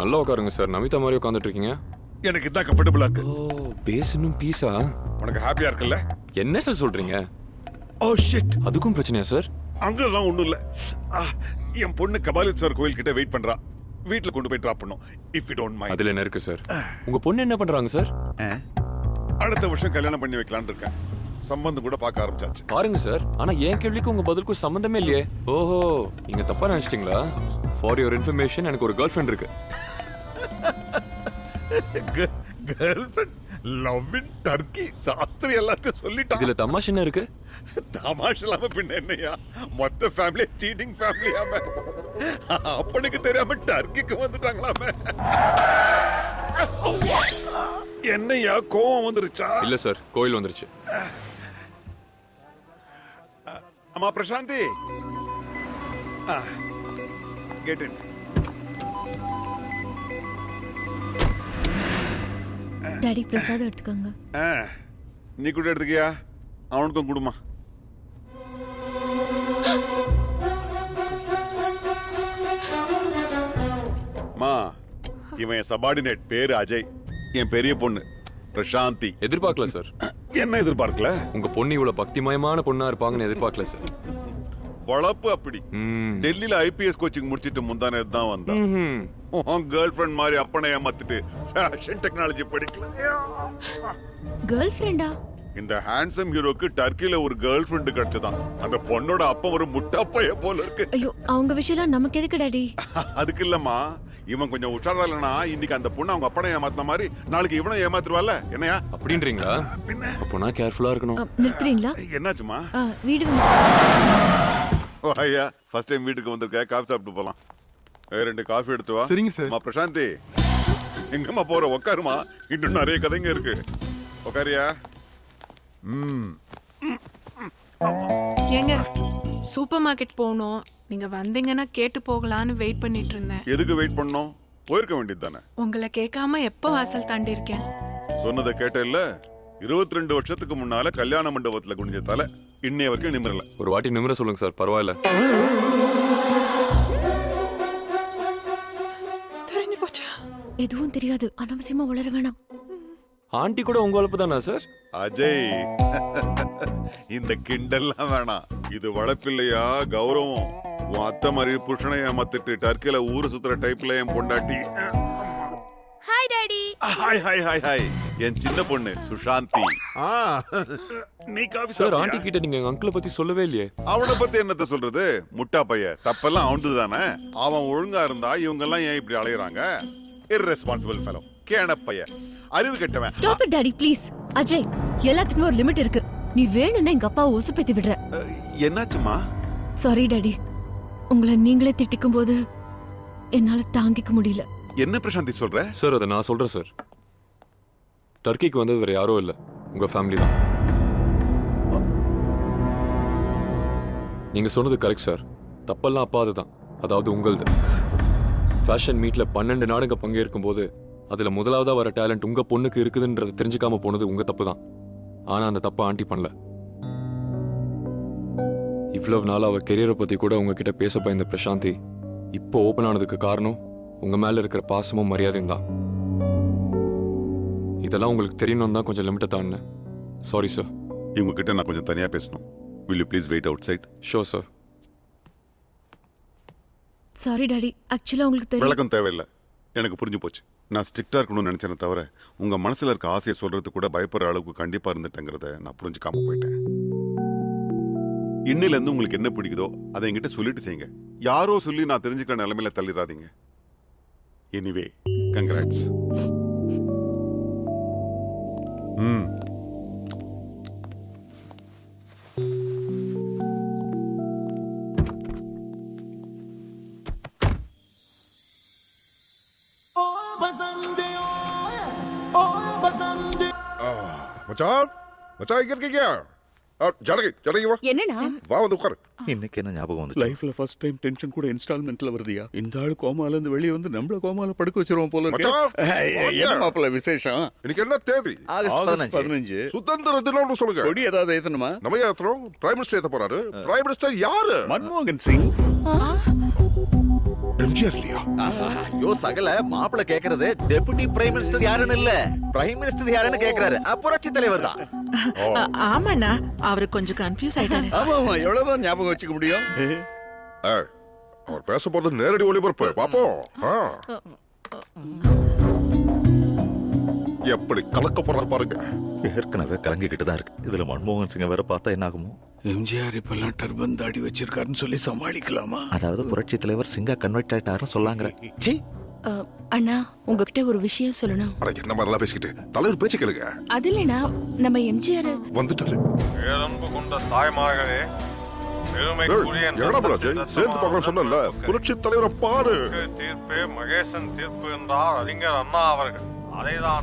நல்லா உட்காருங்க சார். நமிதா மாதிரி உட்காந்துட்டு இருக்கீங்க. எனக்கு இதான் கம்ஃபர்டபுளா இருக்கு ஓ இன்னும் பீஸா? உனக்கு ஹாப்பியா இருக்குல்ல? என்ன சார் சொல்றீங்க? ஓ ஷிட் அதுக்கும் பிரச்சனையா சார் அங்கெல்லாம் ஒண்ணும் இல்ல. என் பொண்ணு கபாலீஸ்வர் கோயில் கிட்ட வெயிட் பண்றா. வீட்ல கொண்டு போய் டிராப் பண்ணும் இஃப் யூ டோன்ட் மைண்ட் அதுல என்ன இருக்கு சார் உங்க பொண்ணு என்ன பண்றாங்க சார் அடுத்த வருஷம் கல்யாணம் பண்ணி வைக்கலாம்னு இருக்கேன். சம்பந்தம் கூட பார்க்க ஆரம்பிச்சாச்சு. பாருங்க சார் ஆனா என் கேள்விக்கு உங்க பதிலுக்கும் சம்மந்தமே இல்லையே? ஓஹோ நீங்க தப்பா நினைச்சிட்டீங்களா? ஃபார் யுவர் இன்ஃபர்மேஷன் எனக்கு ஒரு கேர்ள் ஃப்ரெண்ட் இருக்கு. Girlfriend love in Turkey Shastri எல்லாத்தையும் சொல்லிட்டான். இதுல தமாஷ் என்ன இருக்கு? தமாஷ் இல்லாம பின்ன என்னையா? மொத்த ஃபேமிலி சீட்டிங் ஃபேமிலியாம அப்பனுக்கு தெரியாம டர்க்கிக்கு வந்துட்டாங்களாம? என்னையா கோவம் வந்துருச்சா? இல்ல சார் கோயில் வந்துருச்சு. அம்மா பிரசாந்தி. கேட் இன் டாடி பிரசாதம் எடுத்துக்கோங்க. நீ கூட எடுத்துக்கியா? அவனுக்கும் கொடுமா. மா இவன் என் சபார்டினேட் பேரு அஜய். என் பெரிய பொண்ணு பிரசாந்தி. எதிர்பார்க்கல சார் என்ன எதிர்பார்க்கல? உங்க பொண்ணு இவ்வளவு பக்திமயமான பொண்ணா இருப்பாங்கன்னு எதிர்பார்க்கல சார் வளப்பு அப்படி. ம். டெல்லியில ஐபிஎஸ் கோச்சிங் முடிச்சிட்டு முந்தானே தான் வந்தான். உன் கேர்ள் ஃபிரெண்ட் மாதிரி அப்பனை ஏமாத்திட்டு ஃபேஷன் டெக்னாலஜி படிக்கல கேர்ள் ஃப்ரெண்டா இந்த ஹேண்ட்ஸம் ஹீரோக்கு டர்க்கில ஒரு கேர்ள் ஃபிரெண்ட் கிடைச்சதான். அந்த பொண்ணோட அப்பா ஒரு முட்டா பைய போல இருக்கு. ஐயோ அவங்க விஷயம்லாம் நமக்கு எதுக்கு டாடி? அதுக்கு இல்லம்மா. இவன் கொஞ்சம் உஷாரா இல்லனா இன்னைக்கு அந்த பொண்ணு அவங்க அப்பனை ஏமாத்தின மாதிரி நாளைக்கு இவனை ஏமாத்துருவால என்னையா? அப்படின்றீங்களா? அப்போ நான் கேர்ஃபுல்லா இருக்கணும். நிறுத்துறீங்களா? என்னாச்சுமா ஆ, வீடு ஐயா ஃபர்ஸ்ட் டைம் வீட்டுக்கு வந்திருக்க. காஃபி சாப்பிட்டு போலாம். ரெண்டு காஃபி எடுத்து வா. சரிங்க சார். பிரசாந்தி. எங்கம்மா போற? உட்காருமா இன்னும் நிறைய கதைங்க இருக்கு. உட்காரியா ஏங்க சூப்பர் மார்க்கெட் போகணும். நீங்க வந்தீங்கன்னா கேட்டு போகலான்னு வெயிட் பண்ணிட்டு இருந்தேன் எதுக்கு வெயிட் பண்ணோம் போயிருக்க வேண்டியது தானே உங்களை கேட்காம எப்ப வாசல் தாண்டி இருக்கேன் சொன்னதை கேட்ட இல்ல இருபத்தி ரெண்டு வருஷத்துக்கு முன்னால கல்யாண மண்டபத்துல குனிஞ்ச தலை இன்னைய வரைக்கும் நிமிரல. ஒரு வாட்டி நிமிர சொல்லுங்க சார் பரவாயில்ல. தெரிஞ்சு போச்சா? எதுவும் தெரியாது. அனாவசியமா வளர வேணாம். ஆண்டி கூட உங்க வளர்ப்பு தானா சார் அஜய் இந்த கிண்டல்லாம் வேணாம். இது வளர்ப்பில்லையா? கௌரவம். உன் அத்தை மாதிரி புருஷனை ஏமாத்திட்டு டர்க்கில ஊரு சுத்துற டைப்ல என் பொண்டாட்டி. Hi daddy hi hi hi hi என் சின்ன பொண்ணு சுஷாந்தி. ஆ, நீ காஃபி சார் ஆண்டி? கிட்ட நீங்க எங்க அங்கிளை பத்தி சொல்லவே இல்லையே. அவனை பத்தி என்னத்த சொல்றது? முட்டா பைய. தப்பெல்லாம் அவன்து தானே அவன் ஒழுங்கா இருந்தா இவங்க எல்லாம் ஏன் இப்படி அலையுறாங்க? Irresponsible fellow. கேன பைய அறிவு கெட்டவன். Stop it daddy please Ajay எல்லாத்துக்குமே ஒரு லிமிட் இருக்கு. நீ வேணும்னா எங்க அப்பாவை உசுப்பேத்தி விடுற. என்னாச்சுமா சாரி டாடி உங்களை நீங்களே திட்டிக்கும் போது என்னால தாங்கிக்க முடியல. என்ன பிரசாந்தி சொல்ற? சார் அதை நான் சொல்றேன் சார் டர்க்கிக்கு வந்தது வேற யாரும் இல்ல. உங்க ஃபேமிலி தான். நீங்க சொன்னது கரெக்ட் சார் தப்பெல்லாம் அப்பா அதுதான் அதாவது உங்களது. ஃபேஷன் மீட்ல பன்னெண்டு நாடுங்க பங்கேற்கும் போது அதுல முதலாவதா வர டேலண்ட் உங்க பொண்ணுக்கு இருக்குதுன்றத தெரிஞ்சுக்காம போனது உங்க தப்பு தான் ஆனா அந்த தப்பை ஆண்டி பண்ணல. இவ்வளவு நாள் அவ கெரியரை பத்தி கூட உங்ககிட்ட பேச பயந்த பிரசாந்தி இப்போ ஓபன் ஆனதுக்கு காரணம் உங்க மேல இருக்கிற பாசமும் மரியாதையும் தான். இதெல்லாம் உங்களுக்கு தெரியணும் தான் கொஞ்சம் லிமிட்டை தாண்டினேன். சாரி சார் இவங்க கிட்ட நான் கொஞ்சம் தனியா பேசணும். Will you please wait outside sure sir sorry daddy ஆக்சுவலா உங்களுக்கு விளக்கம் தேவையில்லை. எனக்கு புரிஞ்சு போச்சு. நான் ஸ்ட்ரிக்டாக இருக்கணும்னு நினச்சேனே தவிர உங்கள் மனசில் இருக்க ஆசையை சொல்கிறது கூட பயப்படுற அளவுக்கு கண்டிப்பாக இருந்துட்டேங்கிறத நான் புரிஞ்சுக்காம போயிட்டேன். இன்னிலேருந்து உங்களுக்கு என்ன பிடிக்குதோ அதை என்கிட்ட சொல்லிட்டு செய்யுங்க. யாரோ சொல்லி நான் தெரிஞ்சுக்கிற நிலைமையில தள்ளிடாதீங்க எனிவே கங்க்ராட்ஸ் ம். மச்சான் மச்சான் இங்க இருக்கீங்க. ஆ, ஜனகி ஜனகி வா. வந்து உட்காரு. இன்னைக்கு என்ன ஞாபகம் வந்துச்சு? லைஃப்ல ஃபர்ஸ்ட் டைம் டென்ஷன் கூட இன்ஸ்டால்மெண்ட்ல வருதியா? இந்த ஆளு கோமால இருந்து வெளியே வந்து நம்மள கோமால படுக்க வச்சிருவோம் போல இருக்கு. மச்சான், ஏய், என்ன மாப்பிள்ள விசேஷம்? இன்னைக்கு என்ன தேதி? ஆகஸ்ட் சுதந்திர தினம்னு சொல்லுங்க. கொடி ஏதாவது ஏத்தணுமா? நம்ம ஏத்துறோம் பிரைம் மினிஸ்டர் ஏத்த போறாரு. பிரைம் மினிஸ்டர் யாரு? மன்மோகன் சிங். எம்ஜிஆர் இல்லையா ஐயோ சகல மாப்பிள கேக்குறது டெபுட்டி பிரைம் மினிஸ்டர் யாருன்னு இல்ல. பிரைம் மினிஸ்டர் யாருன்னு கேக்குறாரு. புரட்சி தலைவர் தான். ஆமாண்ணா அவரு கொஞ்சம் கன்ஃபியூஸ் ஆயிட்டாரு. ஆமா ஆமா எவ்வளவுதான் ஞாபகம் வச்சுக்க முடியும்? ஏய், அவர் பேச போறது நேரடி ஒளிபரப்பு. பாப்போம் ஆ. எப்படி கலக்க போறாரு பாருங்க. ஏற்கனவே கலங்கிக்கிட்டு தான் இருக்கு. இதுல மன்மோகன் சிங்க வேற பார்த்தா என்ன ஆகுமோ எம்ஜிஆர் இப்பெல்லாம் டர்பன் தாடி வச்சிருக்காருன்னு சொல்லி சமாளிக்கலாமா? அதாவது புரட்சி தலைவர் சிங்கா கன்வெர்ட் ஆயிட்டாருன்னு சொல்லாங்க சி அண்ணா உங்ககிட்ட ஒரு விஷயம் சொல்லணும். அட என்ன மாதிரிலாம் பேசிக்கிட்டு? தலைவர் பேச்சு கேளுங்க. அது இல்லைண்ணா நம்ம எம்ஜிஆர் வந்துட்டாரு. பேரன்பு கொண்ட தாய்மார்களே புரட்சி? தலைவரை பாரு. தீர்ப்பே மகேசன் தீர்ப்பு என்றார் அறிஞர் அண்ணா அவர்கள். அதைதான்.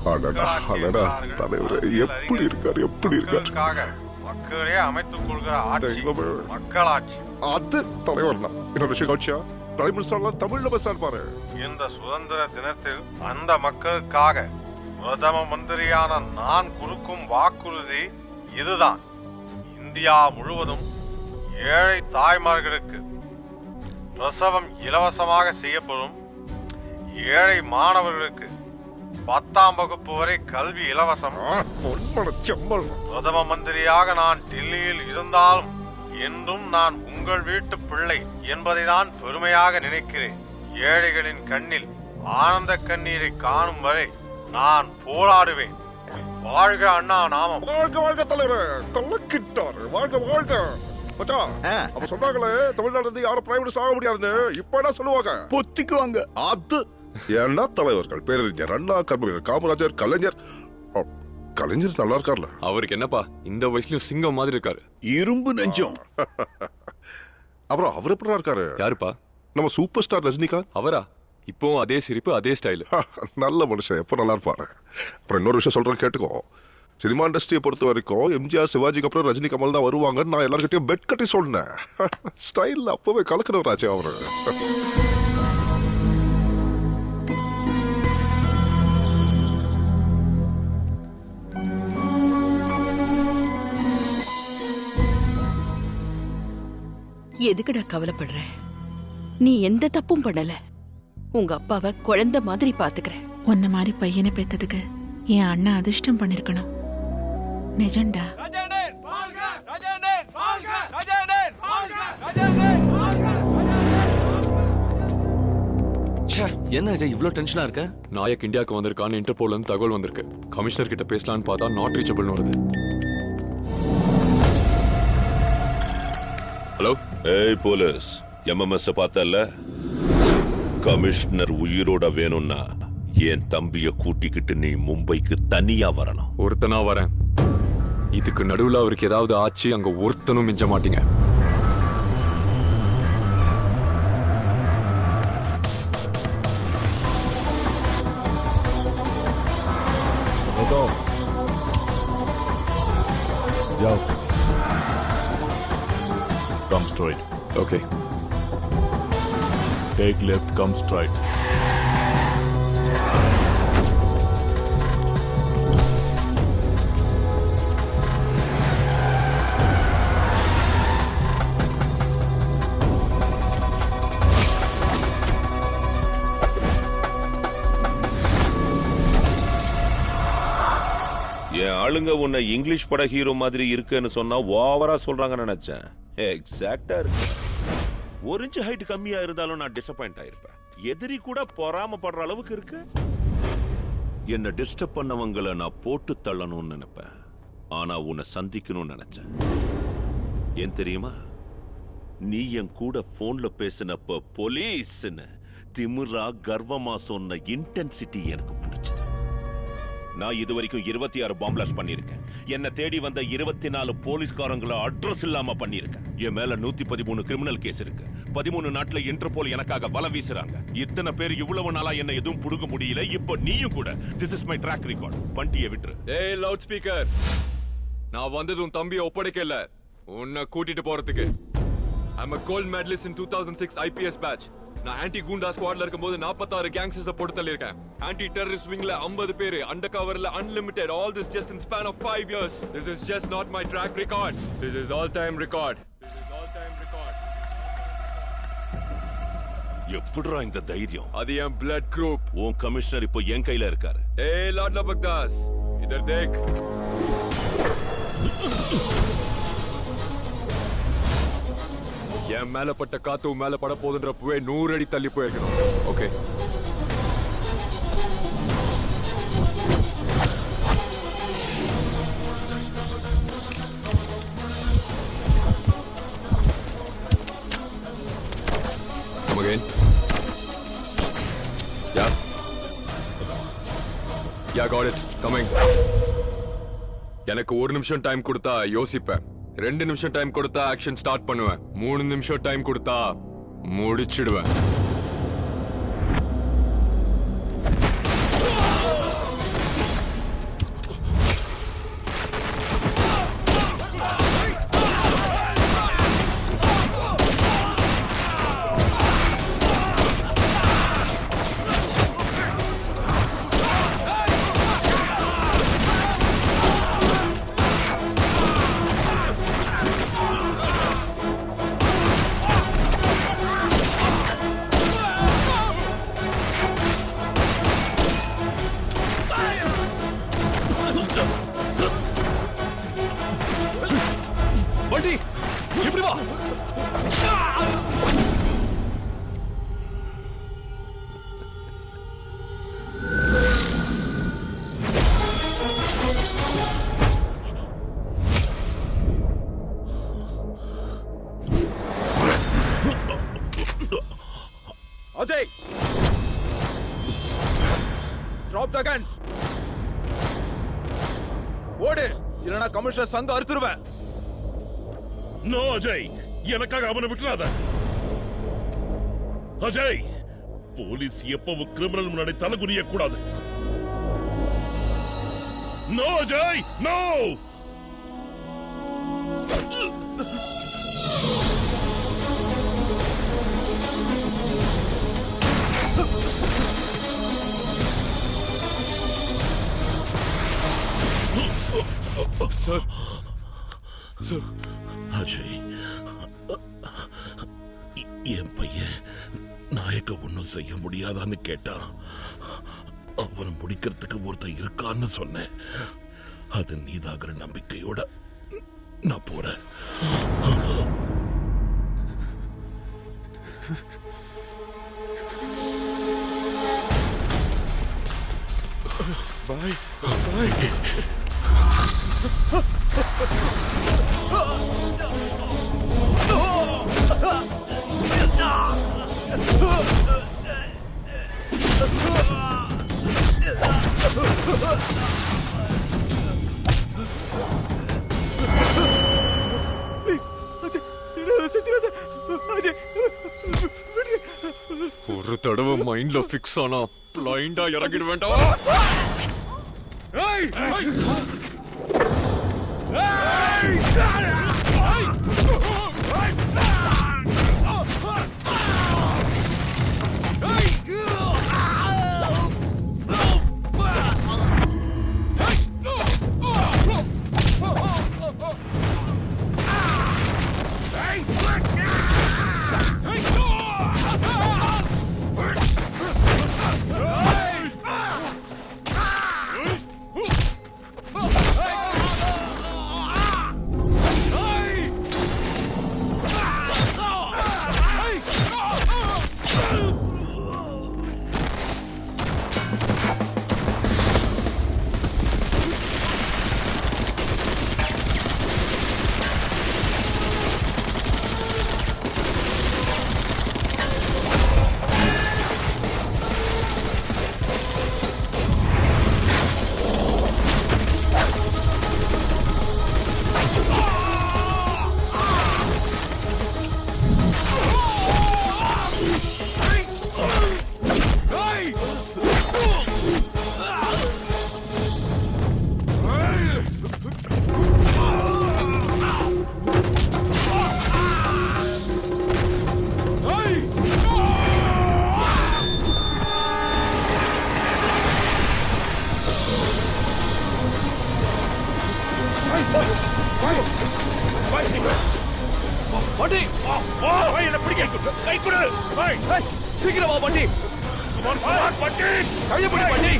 தலைவரே, எப்படி இருக்காரு, எப்படி இருக்காரு? மக்களே அமைத்துக் கொள்கிற ஆட்சி. மக்களாட்சி. அது தலைவர் விஷயம் காட்சியா பிரைம் மினிஸ்டர்லாம் தமிழ்ல பேச பாரு. இந்த சுதந்திர தினத்தில் அந்த மக்களுக்காக பிரதம மந்திரியான நான் கொடுக்கும் வாக்குறுதி இதுதான். இந்தியா முழுவதும் ஏழை தாய்மார்களுக்கு பிரசவம் இலவசமாக செய்யப்படும் ஏழை மாணவர்களுக்கு பத்தாம் வகுப்பு வரை கல்வி இலவசம். பிரதம மந்திரியாக நான் டெல்லியில் இருந்தாலும் என்றும் நான் உங்கள் வீட்டு பிள்ளை என்பதை தான் பெருமையாக நினைக்கிறேன். ஏழைகளின் கண்ணில் ஆனந்த கண்ணீரை காணும் வரை நான் போராடுவேன். வாழ்க அண்ணா நாமம். வாழ்க வாழ்க தலைவரே கலக்கிட்டாரு வாழ்க வாழ்க. மச்சான் ஆ. அப்ப சொன்னாங்களே தமிழ்நாடு இருந்து யாரும் மினிஸ்டர் ஆக முடியாதுன்னு. இப்ப என்ன சொல்லுவாங்க? பொத்திக்குவாங்க. அது என்ன தலைவர்கள் பேரறிஞர் அண்ணா கர்மவீரர் காமராஜர் கலைஞர். கலைஞர் நல்லா இருக்கார்ல? அவருக்கு என்னப்பா இந்த வயசுலயும் சிங்கம் மாதிரி இருக்காரு. இரும்பு நெஞ்சம். அப்புறம் அவர் எப்படி இருக்காரு? யாருப்பா? நம்ம சூப்பர் ஸ்டார் ரஜினிகாந்த்? அவரா? இப்போவும் அதே சிரிப்பு அதே ஸ்டைல். நல்ல மனுஷன் எப்போ நல்லா இருப்பாரு? அப்புறம் இன்னொரு விஷயம் சொல்றேன் கேட்டுக்கோ. சினிமா இண்டஸ்ட்ரியை பொறுத்த வரைக்கும் எம்ஜிஆர் சிவாஜிக்கு அப்புறம் ரஜினி கமல் தான் வருவாங்கன்னு நான் எல்லார்கிட்டயும் பெட் கட்டி சொன்னேன். ஸ்டைல் அப்பவே கலக்கணும் ராஜா அவரு. எதுக்குடா கவலைப்படுற? நீ எந்த தப்பும் பண்ணல. உங்க அப்பாவை குழந்தை மாதிரி பாத்துக்கிற. உன்ன மாதிரி பையனை பெத்ததுக்கு என் அண்ணன் அதிர்ஷ்டம் பண்ணிருக்கணும். நிஜம்டா. என்ன அஜய் இவ்ளோ டென்ஷனா இருக்க? நாயக் இந்தியாவுக்கு வந்திருக்கான்னு இன்டர்போல்ல இருந்து தகவல் வந்திருக்கு. கமிஷனர் கிட்ட பேசலாம்னு பார்த்தா நாட் ரீச்சபிள்னு வருது. ஹலோ ஏய் போலீஸ் எம்எம்எஸ் பார்த்தல கமிஷனர் உயிரோட வேணும்னா என் தம்பிய கூட்டிக்கிட்டு நீ மும்பைக்கு தனியா வரணும்? ஒருத்தனா வரேன். இதுக்கு நடுவுல அவருக்கு ஏதாவது ஆச்சு அங்க ஒருத்தனும் மிஞ்ச மாட்டீங்க. Come straight. Okay. Take left, come straight. என் ஆளுங்க உன்னை இங்கிலீஷ் பட ஹீரோ மாதிரி இருக்குன்னு சொன்னா ஓவரா சொல்றாங்கன்னு நினைச்சேன். எக்ஸாக்டா இருக்கு. ஒரு இன்ச் ஹைட் கம்மியா இருந்தாலும் நான் டிசப்பாயிண்ட் ஆயிருப்பேன். எதிரி கூட பொறாமப்படுற அளவுக்கு இருக்கு. என்ன டிஸ்டர்ப் பண்ணவங்கள நான் போட்டு தள்ளணும்னு நினைப்பேன். ஆனா உன்னை சந்திக்கணும்னு நினைச்சேன். ஏன் தெரியுமா? நீ என் கூட போன்ல பேசினப்ப போலீஸ்னு திமிரா கர்வமா சொன்ன இன்டென்சிட்டி எனக்கு பிடிச்சது. நான் இது வரைக்கும் இருபத்தி ஆறு பாம்பிளாஸ் பண்ணிருக்கேன் என்னை தேடி வந்த இருபத்தி நாலு போலீஸ்காரங்களை அட்ரஸ் இல்லாம பண்ணிருக்கேன் என் மேல நூத்தி பதிமூணு கிரிமினல் கேஸ் இருக்கு. பதிமூணு நாட்டுல இன்டர்போல் எனக்காக வலை வீசுறாங்க. இத்தனை பேர் இவ்வளவு நாளா என்ன எதுவும் புடுங்க முடியல. இப்போ நீயும் கூட. This is my track record பண்டிய விட்டுரு. ஏய் லவுட் ஸ்பீக்கர் நான் வந்தது உன் தம்பியை ஒப்படைக்க இல்ல. உன்னை கூட்டிட்டு போறதுக்கு. I'm a gold மேட்லிஸ்டின் two thousand six IPS batch நான் ஆன்டி குண்டா ஸ்குவாட்ல இருக்கும்போது நாற்பத்தாறு கேங்ஸஸ் போட்டு தள்ளியிருக்கேன். ஆன்டி டெரரிஸ்ட் விங்ல ஐம்பது பேர் அண்டர் கவர்ல unlimited all this just in span of five years this is just not my track record this is all time record எப்படிரா இந்த தைரியம்? அது என் பிளட் குரூப் உன் கமிஷனர் இப்போ என் கையில இருக்காரு. ஏ லார்ட் லபக்தாஸ் இதர் தேக். என் மேல பட்ட காத்து மேல பட போதுன்றப்பவே நூறு அடி தள்ளி போயிருக்கணும். Okay ya got it coming எனக்கு ஒரு நிமிஷம் டைம் கொடுத்தா யோசிப்பேன். ரெண்டு நிமிஷம் டைம் கொடுத்தா ஆக்ஷன் ஸ்டார்ட் பண்ணுவேன். மூணு நிமிஷம் டைம் கொடுத்தா முடிச்சிடுவேன். டிராப் ஓடு! இல்லனா கமிஷனர் சங்க அறுத்துருவேன்! நோ அஜய்! எனக்காக அவனை விட்டுறாத! அஜய்! போலீஸ் எப்பவும் கிரிமினல் முன்னாடி தலை குனிய கூடாது no Ajay! No! Sir sir Ajay. என் பையன் நாயக்க ஒன்றும் செய்ய முடியாதான்னு கேட்டான். அவனை முடிக்கிறதுக்கு ஒருத்தன் இருக்கான்னு சொன்னேன். அது நீதாகிற நம்பிக்கையோட நான் போறேன். பாய் பாய் ஒரு தடவை மைண்ட்ல ஃபிக்ஸ் ஆனா பிளைண்டா இறங்கிட வேண்டாம் ஏய் ஏய் Hey! ஏய், ஏய், சீக்கிரம் வா பண்டி பண்டி கையை பிடி பண்டி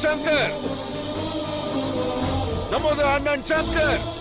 チャンプ生田安南チャン。プ